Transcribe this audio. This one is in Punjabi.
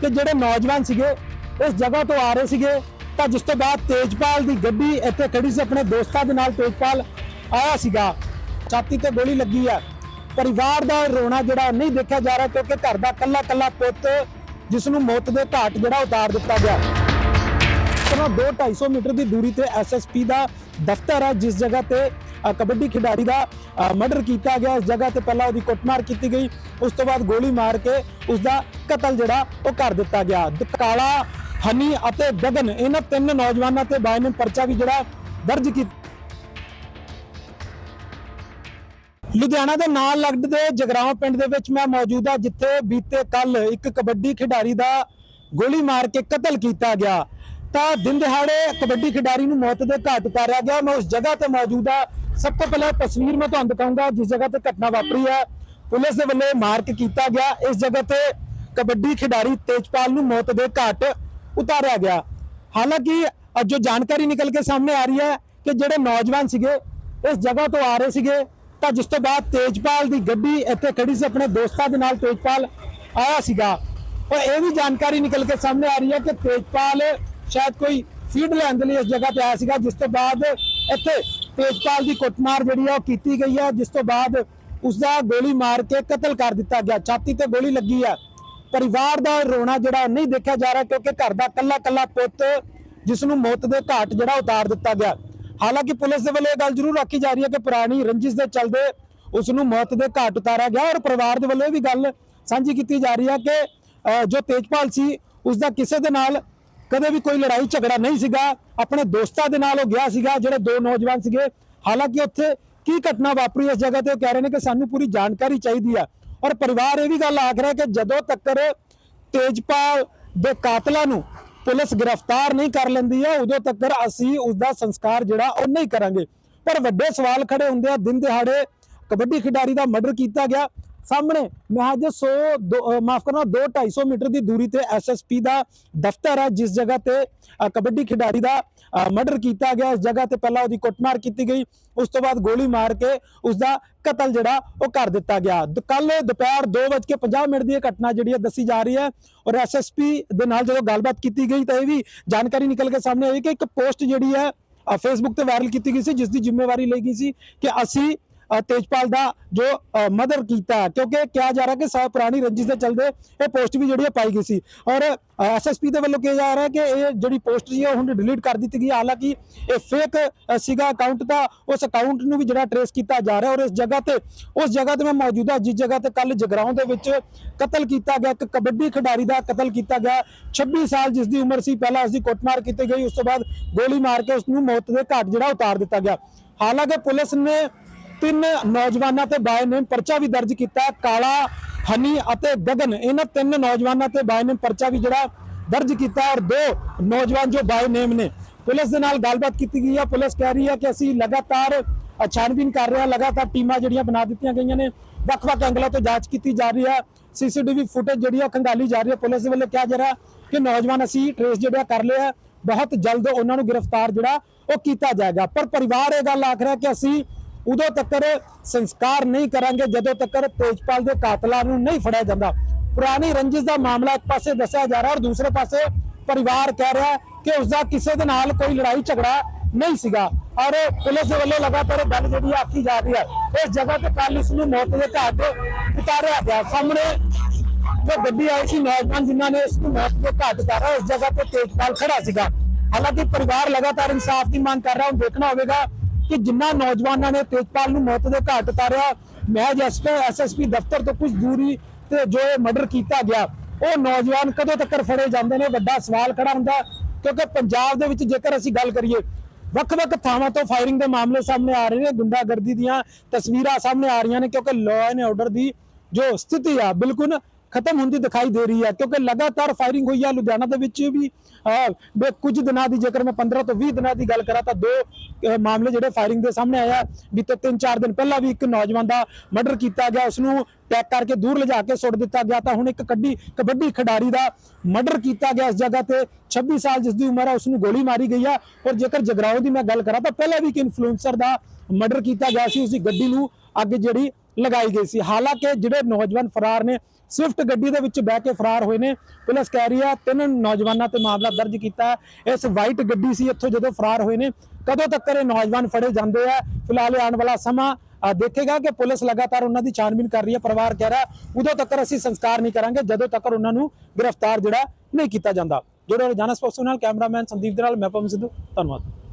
ਕਿ ਜਿਹੜੇ ਨੌਜਵਾਨ ਸੀਗੇ ਉਸ ਜਗ੍ਹਾ ਤੋਂ ਆ ਰਹੇ ਸੀਗੇ, ਤਾਂ ਜਿਸ ਤੋਂ ਬਾਅਦ ਤੇਜਪਾਲ ਦੀ ਗੱਡੀ ਇੱਥੇ ਖੜੀ ਸੀ, ਆਪਣੇ ਦੋਸਤਾਂ ਦੇ ਨਾਲ ਤੇਜਪਾਲ ਆਇਆ ਸੀਗਾ। ਛਾਤੀ ਤੇ ਗੋਲੀ ਲੱਗੀ ਆ। ਪਰਿਵਾਰ ਦਾ ਰੋਣਾ ਜਿਹੜਾ ਨਹੀਂ ਦੇਖਿਆ ਜਾ ਰਿਹਾ, ਕਿਉਂਕਿ ਘਰ ਦਾ ਕੱਲਾ ਕੱਲਾ ਪੁੱਤ, ਜਿਸ ਨੂੰ ਮੌਤ ਦੇ ਘਾਟ ਜਿਹੜਾ ਉਤਾਰ ਦਿੱਤਾ ਗਿਆ। ਤੋਂ 2-250 ਮੀਟਰ ਦੀ ਦੂਰੀ ਤੇ ਐਸਐਸਪੀ ਦਾ ਦਫ਼ਤਰ ਹੈ ਜਿਸ ਜਗ੍ਹਾ ਤੇ ਕਬੱਡੀ ਖਿਡਾਰੀ ਦਾ ਮਰਡਰ ਕੀਤਾ ਗਿਆ। ਇਸ ਜਗ੍ਹਾ ਤੇ ਪਹਿਲਾਂ ਉਹਦੀ ਕੁੱਟਮਾਰ ਕੀਤੀ ਗਈ। ਉਸ ਤੋਂ ਬਾਅਦ ਗੋਲੀ ਮਾਰ ਕੇ ਉਸ ਦਾ ਕਤਲ ਜਿਹੜਾ, ਉਹ ਕਰ ਦਿੱਤਾ ਗਿਆ। ਕਾਲਾ, ਹਨੀ ਅਤੇ ਗਗਨ ਇਹਨਾਂ ਤਿੰਨ ਨੌਜਵਾਨਾਂ ਤੇ ਬਾਈ ਪਰਚਾ ਵੀ ਜਿਹੜਾ ਦਰਜ ਕੀਤਾ ਲੁਧਿਆਣਾ ਦੇ ਨਾਲ ਲੱਗਦੇ ਜਗਰਾਉਂ ਪਿੰਡ ਦੇ ਵਿੱਚ ਮੈਂ ਮੌਜੂਦ ਹਾਂ, ਜਿੱਥੇ ਬੀਤੇ ਕੱਲ ਇੱਕ ਕਬੱਡੀ ਖਿਡਾਰੀ ਦਾ ਗੋਲੀ ਮਾਰ ਕੇ ਕਤਲ ਕੀਤਾ ਗਿਆ। ਤਾਂ ਦਿਨ ਦਿਹਾੜੇ ਕਬੱਡੀ ਖਿਡਾਰੀ ਨੂੰ ਮੌਤ ਦੇ ਘਾਟ ਉਤਾਰਿਆ ਗਿਆ। ਮੈਂ ਉਸ ਜਗ੍ਹਾ ਤੇ ਮੌਜੂਦ ਹਾਂ। ਸਭ ਤੋਂ ਪਹਿਲਾਂ ਤਸਵੀਰ ਮੈਂ ਤੁਹਾਨੂੰ ਦਿਖਾਉਂਗਾ ਜਿਸ ਜਗ੍ਹਾ ਤੇ ਘਟਨਾ ਵਾਪਰੀ ਹੈ। ਪੁਲਿਸ ਦੇ ਵੱਲੋਂ ਮਾਰਕ ਕੀਤਾ ਗਿਆ। ਇਸ ਜਗ੍ਹਾ ਤੇ ਕਬੱਡੀ ਖਿਡਾਰੀ ਤੇਜਪਾਲ ਨੂੰ ਮੌਤ ਦੇ ਘਾਟ ਉਤਾਰਿਆ ਗਿਆ। ਹਾਲਾਂਕਿ, ਅੱਜ ਜੋ ਜਾਣਕਾਰੀ ਨਿਕਲ ਕੇ ਸਾਹਮਣੇ ਆ ਰਹੀ ਹੈ ਕਿ ਜਿਹੜੇ ਨੌਜਵਾਨ ਸੀਗੇ, ਇਸ ਜਗ੍ਹਾ ਤੋਂ ਆ ਰਹੇ ਸੀਗੇ, ਤਾਂ ਜਿਸ ਤੋਂ ਬਾਅਦ ਤੇਜਪਾਲ ਦੀ ਗੱਡੀ ਇੱਥੇ ਖੜੀ ਸੀ। ਆਪਣੇ ਦੋਸਤਾਂ ਦੇ ਨਾਲ ਤੇਜਪਾਲ ਆਇਆ ਸੀਗਾ। ਔਰ ਇਹ ਵੀ ਜਾਣਕਾਰੀ ਨਿਕਲ ਕੇ ਸਾਹਮਣੇ ਆ ਰਹੀ ਹੈ ਕਿ ਤੇਜਪਾਲ ਸ਼ਾਇਦ ਕੋਈ ਫੀਡ ਲੈਣ ਦੇ ਲਈ ਇਸ ਜਗ੍ਹਾ ਤੇ ਆਇਆ ਸੀਗਾ, ਜਿਸ ਤੋਂ ਬਾਅਦ ਇੱਥੇ ਤੇਜਪਾਲ ਦੀ ਕੁੱਟਮਾਰ ਜਿਹੜੀ ਆ ਉਹ ਕੀਤੀ ਗਈ ਹੈ ਜਿਸ ਤੋਂ ਬਾਅਦ ਉਸ ਦਾ ਗੋਲੀ ਮਾਰ ਕੇ ਕਤਲ ਕਰ ਦਿੱਤਾ ਗਿਆ। ਛਾਤੀ ਤੇ ਗੋਲੀ ਲੱਗੀ ਹੈ ਪਰਿਵਾਰ ਦਾ ਰੋਣਾ ਜਿਹੜਾ ਨਹੀਂ ਦੇਖਿਆ ਜਾ ਰਿਹਾ, ਕਿਉਂਕਿ ਘਰ ਦਾ ਕੱਲਾ ਕੱਲਾ ਪੁੱਤ ਜਿਸ ਨੂੰ ਮੌਤ ਦੇ ਘਾਟ ਜਿਹੜਾ ਉਤਾਰ ਦਿੱਤਾ ਗਿਆ। ਹਾਲਾਂਕਿ ਪੁਲਿਸ ਦੇ ਵੱਲੋਂ ਇਹ ਗੱਲ ਜ਼ਰੂਰ ਆਖੀ ਜਾ ਰਹੀ ਹੈ ਕਿ ਪੁਰਾਣੀ ਰੰਜਿਸ਼ ਦੇ ਚੱਲਦੇ ਉਸ ਨੂੰ ਮੌਤ ਦੇ ਘਾਟ ਉਤਾਰਿਆ ਗਿਆ ਔਰ ਪਰਿਵਾਰ ਦੇ ਵੱਲੋਂ ਇਹ ਵੀ ਗੱਲ ਸਾਂਝੀ ਕੀਤੀ ਜਾ ਰਹੀ ਹੈ ਕਿ ਜੋ ਤੇਜਪਾਲ ਸੀ ਉਸ ਦਾ ਕਿਸੇ ਦੇ ਨਾਲ ਕਦੇ ਵੀ ਕੋਈ ਲੜਾਈ ਝਗੜਾ ਨਹੀਂ ਸੀਗਾ। ਆਪਣੇ ਦੋਸਤਾਂ ਦੇ ਨਾਲ ਉਹ ਗਿਆ ਸੀਗਾ, ਜਿਹੜੇ ਦੋ ਨੌਜਵਾਨ ਸੀਗੇ। ਹਾਲਾਂਕਿ ਉੱਥੇ ਕੀ ਘਟਨਾ ਵਾਪਰੀ ਇਸ ਜਗ੍ਹਾ ਤੇ, ਉਹ ਕਹਿ ਰਹੇ ਨੇ ਕਿ ਸਾਨੂੰ ਪੂਰੀ ਜਾਣਕਾਰੀ ਚਾਹੀਦੀ ਆ। ਔਰ ਪਰਿਵਾਰ ਇਹ ਵੀ ਗੱਲ ਆਖ ਰਿਹਾ ਕਿ ਜਦੋਂ ਤੱਕ ਤੇਜਪਾਲ ਦੇ ਕਾਤਲਾਂ ਨੂੰ ਪੁਲਿਸ ਗ੍ਰਿਫਤਾਰ ਨਹੀਂ ਕਰ ਲੈਂਦੀ ਹੈ ਉਦੋਂ ਤੱਕ ਅਸੀਂ ਉਸ ਦਾ ਸੰਸਕਾਰ ਜਿਹੜਾ, ਉਹ ਨਹੀਂ ਕਰਾਂਗੇ। ਪਰ ਵੱਡੇ ਸਵਾਲ ਖੜੇ ਹੁੰਦੇ ਆ। ਦਿਨ ਦਿਹਾੜੇ ਕਬੱਡੀ ਖਿਡਾਰੀ ਦਾ ਮਰਡਰ ਕੀਤਾ ਗਿਆ। ਸਾਹਮਣੇ ਮਹਿਜ 100 ਦੋ- ਅਹ ਮਾਫ ਕਰਨਾ 2 250 ਮੀਟਰ ਦੀ ਦੂਰੀ ਤੇ ਐਸਐਸਪੀ ਦਾ ਦਫ਼ਤਰ ਹੈ, ਜਿਸ ਜਗ੍ਹਾ ਤੇ ਕਬੱਡੀ ਖਿਡਾਰੀ ਦਾ ਮਰਡਰ ਕੀਤਾ ਗਿਆ। ਇਸ ਜਗ੍ਹਾ ਤੇ ਪਹਿਲਾਂ ਉਹਦੀ ਕੁੱਟਮਾਰ ਕੀਤੀ ਗਈ। ਉਸ ਤੋਂ ਬਾਅਦ ਗੋਲੀ ਮਾਰ ਕੇ ਉਸ ਦਾ ਕਤਲ ਜਿਹੜਾ, ਉਹ ਕਰ ਦਿੱਤਾ ਗਿਆ। ਕੱਲ ਦੁਪਹਿਰ 2:50 ਮਿੰਟ ਦੀ ਇਹ ਘਟਨਾ ਜਿਹੜੀ ਹੈ, ਦੱਸੀ ਜਾ ਰਹੀ ਹੈ। ਔਰ ਐਸਐਸਪੀ ਦੇ ਨਾਲ ਜਦੋਂ ਗੱਲਬਾਤ ਕੀਤੀ ਗਈ, ਤਾਂ ਇਹ ਵੀ ਜਾਣਕਾਰੀ ਨਿਕਲ ਕੇ ਸਾਹਮਣੇ ਆਈ ਕਿ ਇੱਕ ਪੋਸਟ ਜਿਹੜੀ ਹੈ ਫੇਸਬੁੱਕ ਤੇ ਵਾਇਰਲ ਕੀਤੀ ਗਈ ਸੀ, ਜਿਸ ਦੀ ਜ਼ਿੰਮੇਵਾਰੀ ਲਈ ਗਈ ਸੀ ਕਿ ਅਸੀਂ ਤੇਜਪਾਲ ਦਾ ਜੋ ਮਦਰ ਕੀਤਾ। ਹੈ, ਕਿਉਂਕਿ ਕਿਹਾ ਜਾ ਰਿਹਾ ਕਿ ਸਾ ਪੁਰਾਣੀ ਰੰਜਿਸ਼ ਦੇ ਚਲਦੇ ਇਹ ਪੋਸਟ ਵੀ ਜਿਹੜੀ ਹੈ ਪਾਈ ਗਈ ਸੀ। ਔਰ ਐਸਐਸਪੀ ਦੇ ਵੱਲੋਂ ਕਿਹਾ ਜਾ ਰਿਹਾ ਕਿ ਇਹ ਜਿਹੜੀ ਪੋਸਟ ਸੀ ਉਹ ਹੁਣ ਡਿਲੀਟ ਕਰ ਦਿੱਤੀ ਗਈ ਹਾਲਾਂਕਿ ਇਹ ਫੇਕ ਸੀਗਾ ਅਕਾਊਂਟ ਦਾ ਉਸ ਅਕਾਊਂਟ ਨੂੰ ਵੀ ਜਿਹੜਾ ਟਰੇਸ ਕੀਤਾ ਜਾ ਰਿਹਾ। ਔਰ ਇਸ ਜਗ੍ਹਾ ਤੇ ਉਸ ਜਗ੍ਹਾ ਤੇ ਮੈਂ ਮੌਜੂਦਾ ਜਿਸ ਜਗ੍ਹਾ ਤੇ ਕੱਲ ਜਗਰਾਉਂ ਦੇ ਵਿੱਚ ਕਤਲ ਕੀਤਾ ਗਿਆ ਇੱਕ ਕਬੱਡੀ ਖਿਡਾਰੀ ਦਾ ਕਤਲ ਕੀਤਾ ਗਿਆ। 26 ਸਾਲ ਜਿਸ ਦੀ ਉਮਰ ਸੀ ਪਹਿਲਾਂ ਉਸ ਦੀ ਕੁੱਟਮਾਰ ਕੀਤੀ ਗਈ। ਉਸ ਤੋਂ ਬਾਅਦ ਗੋਲੀ ਮਾਰ ਕੇ ਉਸ ਨੂੰ ਮੌਤ ਦੇ ਘਾਟ ਜਿਹੜਾ ਉਤਾਰ ਦਿੱਤਾ ਗਿਆ। ਹਾਲਾਂਕਿ ਪੁਲਿਸ ਨੇ ਤਿੰਨ ਨੌਜਵਾਨਾਂ ਤੇ ਬਾਏ ਨੇਮ ਪਰਚਾ ਵੀ ਦਰਜ ਕੀਤਾ ਕਾਲਾ, ਹਨੀ ਅਤੇ ਗਗਨ। ਇਹਨਾਂ ਤਿੰਨ ਨੌਜਵਾਨਾਂ ਤੇ ਬਾਏ ਨੇਮ ਪਰਚਾ ਵੀ ਜਿਹੜਾ ਦਰਜ ਕੀਤਾ ਔਰ ਦੋ ਨੌਜਵਾਨ ਜੋ ਬਾਏ ਨੇਮ ਨੇ। ਪੁਲਿਸ ਦੇ ਨਾਲ ਗੱਲਬਾਤ ਕੀਤੀ ਗਈ ਹੈ। ਪੁਲਿਸ ਕਹਿ ਰਹੀ ਹੈ ਕਿ ਅਸੀਂ ਲਗਾਤਾਰ ਛਾਨਬੀਨ ਕਰ ਰਹੇ ਹਾਂ, ਲਗਾਤਾਰ ਟੀਮਾਂ ਜਿਹੜੀਆਂ ਬਣਾ ਦਿੱਤੀਆਂ ਗਈਆਂ ਨੇ। ਵੱਖ-ਵੱਖ ਐਂਗਲਾਂ ਤੋਂ ਜਾਂਚ ਕੀਤੀ ਜਾ ਰਹੀ ਹੈ। ਸੀਸੀਟੀਵੀ ਫੁਟੇਜ ਜਿਹੜੀ ਆ ਖੰਗਾਲੀ ਜਾ ਰਹੀ ਹੈ। ਪੁਲਿਸ ਦੇ ਵੱਲੋਂ ਕਿਹਾ ਜਾ ਰਿਹਾ ਕਿ ਨੌਜਵਾਨ ਅਸੀਂ ਟ੍ਰੇਸ ਜਿਹੜਾ ਕਰ ਲਿਆ ਬਹੁਤ ਜਲਦ ਉਹਨਾਂ ਨੂੰ ਗ੍ਰਿਫਤਾਰ ਜਿਹੜਾ ਉਹ ਕੀਤਾ ਜਾਏਗਾ। ਪਰ ਪਰਿਵਾਰ ਇਹ ਗੱਲ ਆਖ ਰਿਹਾ ਕਿ ਅਸੀਂ ਉਦੋਂ ਤੱਕ ਸੰਸਕਾਰ ਨਹੀਂ ਕਰਾਂਗੇ, ਜਦੋਂ ਤੱਕ ਤੇਜਪਾਲ ਦੇ ਕਾਤਲਾਂ ਨੂੰ ਨਹੀਂ ਫੜਿਆ ਜਾਂਦਾ। ਪੁਰਾਣੀ ਰੰਜਿਸ਼ ਦਾ ਮਾਮਲਾ ਇੱਕ ਪਾਸੇ ਦੱਸਿਆ ਜਾ ਰਿਹਾ ਔਰ ਦੂਸਰੇ ਪਾਸੇ ਪਰਿਵਾਰ ਕਹਿ ਰਿਹਾ ਕਿ ਉਸ ਦਾ ਕਿਸੇ ਦੇ ਨਾਲ ਕੋਈ ਲੜਾਈ ਝਗੜਾ ਨਹੀਂ ਸੀਗਾ। ਔਰ ਪੁਲਿਸ ਦੇ ਵੱਲੋਂ ਲਗਾਤਾਰ ਗੱਲ ਜਿਹੜੀ ਆਖੀ ਜਾ ਰਹੀ ਹੈ, ਇਸ ਜਗ੍ਹਾ ਤੇ ਕੱਲ ਇਸ ਨੂੰ ਮੌਤ ਦੇ ਘਾਟ ਉਤਾਰਿਆ ਗਿਆ। ਸਾਹਮਣੇ ਜੋ ਗੱਡੀ ਆਈ ਸੀ, ਨੌਜਵਾਨ ਜਿਨ੍ਹਾਂ ਨੇ ਇਸ ਨੂੰ ਮੌਤ ਦੇ ਘਾਟ ਉਤਾਰਿਆ, ਉਸ ਜਗ੍ਹਾ ਤੇ ਤੇਜਪਾਲ ਖੜਾ ਸੀਗਾ। ਹਾਲਾਂਕਿ ਪਰਿਵਾਰ ਲਗਾਤਾਰ ਇਨਸਾਫ ਦੀ ਮੰਗ ਕਰ ਰਿਹਾ, ਹੁਣ ਦੇਖਣਾ ਹੋਵੇਗਾ ਕਿ ਜਿੰਨਾ ਨੌਜਵਾਨਾਂ ਨੇ ਤੇਜਪਾਲ ਨੂੰ ਮੌਤ ਦੇ ਘਾਟ ਉਤਾਰਿਆ ਮਹਿਜ ਐਸਐਸਪੀ ਦਫ਼ਤਰ ਤੋਂ ਕੁਝ ਦੂਰੀ ਤੇ ਜੋ ਇਹ ਮਰਡਰ ਕੀਤਾ ਗਿਆ, ਉਹ ਨੌਜਵਾਨ ਕਦੋਂ ਤੱਕ ਫੜੇ ਜਾਂਦੇ ਨੇ? ਵੱਡਾ ਸਵਾਲ ਖੜਾ ਹੁੰਦਾ, ਕਿਉਂਕਿ ਪੰਜਾਬ ਦੇ ਵਿੱਚ ਜੇਕਰ ਅਸੀਂ ਗੱਲ ਕਰੀਏ, ਵੱਖ-ਵੱਖ ਥਾਵਾਂ ਤੋਂ ਫਾਇਰਿੰਗ ਦੇ ਮਾਮਲੇ ਸਾਹਮਣੇ ਆ ਰਹੇ ਨੇ, ਗੁੰਡਾਗਰਦੀ ਦੀਆਂ ਤਸਵੀਰਾਂ ਸਾਹਮਣੇ ਆ ਰਹੀਆਂ ਨੇ, ਕਿਉਂਕਿ ਲਾਅ ਐਂਡ ਆਰਡਰ ਦੀ ਜੋ ਸਥਿਤੀ ਆ, ਬਿਲਕੁਲ ਖਤਮ ਹੁੰਦੀ ਦਿਖਾਈ ਦੇ ਰਹੀ ਹੈ ਕਿਉਂਕਿ ਲਗਾਤਾਰ ਫਾਇਰਿੰਗ ਹੋਈ ਹੈ ਲੁਧਿਆਣਾ ਦੇ ਵਿੱਚ ਵੀ। ਕੁਝ ਦਿਨਾਂ ਦੀ ਜੇਕਰ ਮੈਂ 15 ਤੋਂ 20 ਦਿਨਾਂ ਦੀ ਗੱਲ ਕਰਾਂ ਤਾਂ ਦੋ ਮਾਮਲੇ ਜਿਹੜੇ ਫਾਇਰਿੰਗ ਦੇ ਸਾਹਮਣੇ ਆਇਆ ਬੀਤੇ 3-4 ਦਿਨ ਪਹਿਲਾਂ ਵੀ ਇੱਕ ਨੌਜਵਾਨ ਦਾ ਮਰਡਰ ਕੀਤਾ ਗਿਆ ਉਸ ਨੂੰ ਟੈਕ ਕਰਕੇ ਦੂਰ ਲਿਜਾ ਕੇ ਸੁੱਟ ਦਿੱਤਾ ਗਿਆ ਤਾਂ ਹੁਣ ਇੱਕ ਕੱਡੀ ਕਬੱਡੀ ਖਿਡਾਰੀ ਦਾ ਮਰਡਰ ਕੀਤਾ ਗਿਆ ਇਸ ਜਗ੍ਹਾ ਤੇ। 26 ਸਾਲ ਜਿਸ ਦੀ ਉਮਰ ਹੈ ਉਸ ਨੂੰ ਗੋਲੀ ਮਾਰੀ ਗਈ ਆ। ਔਰ ਜੇਕਰ ਜਗਰਾਓ ਦੀ ਮੈਂ ਗੱਲ ਕਰਾਂ ਤਾਂ ਪਹਿਲਾਂ ਵੀ ਇੱਕ ਇਨਫਲੂਐਂਸਰ ਦਾ ਮਰਡਰ ਕੀਤਾ ਗਿਆ ਸੀ ਉਸ ਦੀ ਗੱਡੀ ਨੂੰ ਅੱਗ ਜਿਹੜੀ ਲਗਾਈ ਗਈ ਸੀ। ਹਾਲਾਂਕਿ ਜਿਹੜੇ ਨੌਜਵਾਨ ਫਰਾਰ ਨੇ, ਸਵਿਫਟ ਗੱਡੀ ਦੇ ਵਿੱਚ ਬਹਿ ਕੇ ਫਰਾਰ ਹੋਏ ਨੇ। ਪੁਲਿਸ ਕਹਿ ਰਹੀ ਹੈ ਤਿੰਨ ਨੌਜਵਾਨਾਂ ਤੇ ਮਾਮਲਾ ਦਰਜ ਕੀਤਾ ਇਸ ਵਾਈਟ ਗੱਡੀ ਸੀ ਇੱਥੋਂ ਜਦੋਂ ਫਰਾਰ ਹੋਏ ਨੇ, ਕਦੋਂ ਤੱਕ ਇਹ ਨੌਜਵਾਨ ਫੜੇ ਜਾਂਦੇ ਆ? ਫਿਲਹਾਲ ਇਹ ਆਉਣ ਵਾਲਾ ਸਮਾਂ ਦੇਖੇਗਾ ਕਿ ਪੁਲਿਸ ਲਗਾਤਾਰ ਉਹਨਾਂ ਦੀ ਛਾਣਬੀਨ ਕਰ ਰਹੀ ਹੈ। ਪਰਿਵਾਰ ਕਹਿ ਰਿਹਾ, ਉਦੋਂ ਤੱਕ ਅਸੀਂ ਸੰਸਕਾਰ ਨਹੀਂ ਕਰਾਂਗੇ, ਜਦੋਂ ਤੱਕ ਉਹਨਾਂ ਨੂੰ ਗ੍ਰਿਫਤਾਰ ਜਿਹੜਾ ਨਹੀਂ ਕੀਤਾ ਜਾਂਦਾ। ਜਿਹੜੇ ਰੋਜ਼ਾਨਾ ਸਪੋਕਸ ਨਾਲ ਕੈਮਰਾਮੈਨ ਸੰਦੀਪ ਦੇ ਨਾਲ, ਮੈਂ ਪਵਨ ਸਿੱਧੂ, ਧੰਨਵਾਦ।